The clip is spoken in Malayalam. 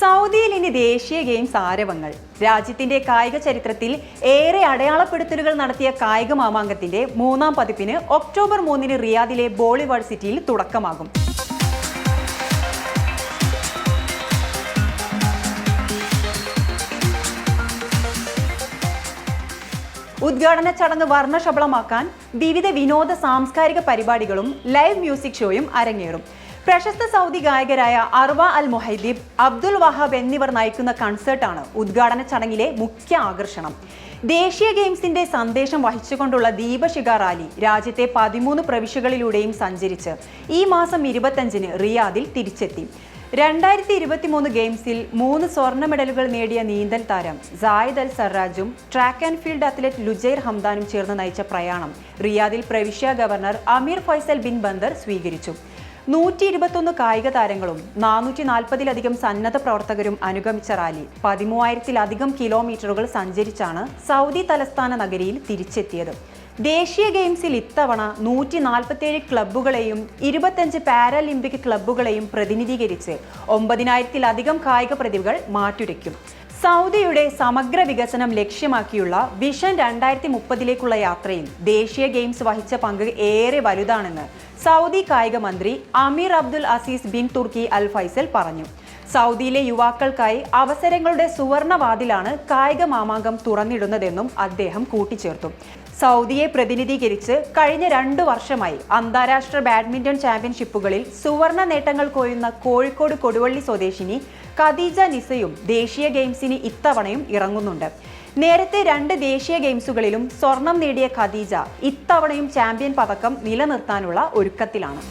സൗദിയിൽ ഇനി ദേശീയ ഗെയിംസ് ആരവങ്ങൾ. രാജ്യത്തിന്റെ കായിക ചരിത്രത്തിൽ ഏറെ അടയാളപ്പെടുത്തലുകൾ നടത്തിയ കായിക മാമാങ്കത്തിന്റെ മൂന്നാം പതിപ്പിന് ഒക്ടോബർ മൂന്നിന് റിയാദിലെ ബോളിവുഡ് സിറ്റിയിൽ തുടക്കമാകും. ഉദ്ഘാടന ചടങ്ങ് വർണശബളമാക്കാൻ വിവിധ വിനോദ സാംസ്കാരിക പരിപാടികളും ലൈവ് മ്യൂസിക് ഷോയും അരങ്ങേറും. പ്രശസ്ത Saudi ഗായകരായ Arwa Al Mohaideb Abdul Wahab എന്നിവർ നയിക്കുന്ന കൺസേർട്ടാണ് ഉദ്ഘാടന ചടങ്ങിലെ മുഖ്യ ആകർഷണം. ദേശീയ ഗെയിംസിന്റെ സന്ദേശം വഹിച്ചുകൊണ്ടുള്ള ദീപശിഖ റാലി രാജ്യത്തെ പതിമൂന്ന് പ്രവിശ്യകളിലൂടെയും സഞ്ചരിച്ച് ഈ മാസം ഇരുപത്തഞ്ചിന് റിയാദിൽ തിരിച്ചെത്തി. രണ്ടായിരത്തി ഇരുപത്തിമൂന്ന് ഗെയിംസിൽ മൂന്ന് സ്വർണ മെഡലുകൾ നേടിയ നീന്തൽ താരം Zayed Al സർറാജും track and field athlete Lujair ഹംദാനും ചേർന്ന് നയിച്ച പ്രയാണം റിയാദിൽ പ്രവിശ്യ governor Amir Faisal bin Bandar സ്വീകരിച്ചു. നൂറ്റി ഇരുപത്തൊന്ന് കായിക താരങ്ങളും നാനൂറ്റി നാൽപ്പതിലധികം സന്നദ്ധ പ്രവർത്തകരും അനുഗമിച്ച റാലി പതിമൂവായിരത്തിലധികം കിലോമീറ്ററുകൾ സഞ്ചരിച്ചാണ് സൗദി തലസ്ഥാന നഗരിയിൽ തിരിച്ചെത്തിയത്. ദേശീയ ഗെയിംസിൽ ഇത്തവണ നൂറ്റി നാൽപ്പത്തിയേഴ് ക്ലബ്ബുകളെയും ഇരുപത്തഞ്ച് പാരാലിമ്പിക് ക്ലബ്ബുകളെയും പ്രതിനിധീകരിച്ച് ഒമ്പതിനായിരത്തിലധികം കായിക പ്രതിഭകൾ മാറ്റുരയ്ക്കും. സൗദിയുടെ സമഗ്ര വികസനം ലക്ഷ്യമാക്കിയുള്ള വിഷൻ രണ്ടായിരത്തി മുപ്പതിലേക്കുള്ള യാത്രയിൽ ദേശീയ ഗെയിംസ് വഹിച്ച പങ്ക് ഏറെ വലുതാണെന്ന് സൗദി കായിക മന്ത്രി Amir Abdul Aziz bin Turki Al Faisal പറഞ്ഞു. സൗദിയിലെ യുവാക്കൾക്കായി അവസരങ്ങളുടെ സുവർണവാതിലാണ് കായിക മാമാങ്കം തുറന്നിടുന്നതെന്നും അദ്ദേഹം കൂട്ടിച്ചേർത്തു. സൗദിയെ പ്രതിനിധീകരിച്ച് കഴിഞ്ഞ രണ്ടു വർഷമായി അന്താരാഷ്ട്ര ബാഡ്മിന്റൺ ചാമ്പ്യൻഷിപ്പുകളിൽ സുവർണ നേട്ടങ്ങൾ കൊയ്യുന്ന കോഴിക്കോട് കൊടുവള്ളി സ്വദേശിനി ഖദീജ നിസയും ദേശീയ ഗെയിംസിന് ഇത്തവണയും ഇറങ്ങുന്നുണ്ട്. നേരത്തെ രണ്ട് ദേശീയ ഗെയിംസുകളിലും സ്വർണം നേടിയ ഖദീജ ഇത്തവണയും ചാമ്പ്യൻ പതക്കം നിലനിർത്താനുള്ള ഒരുക്കത്തിലാണ്.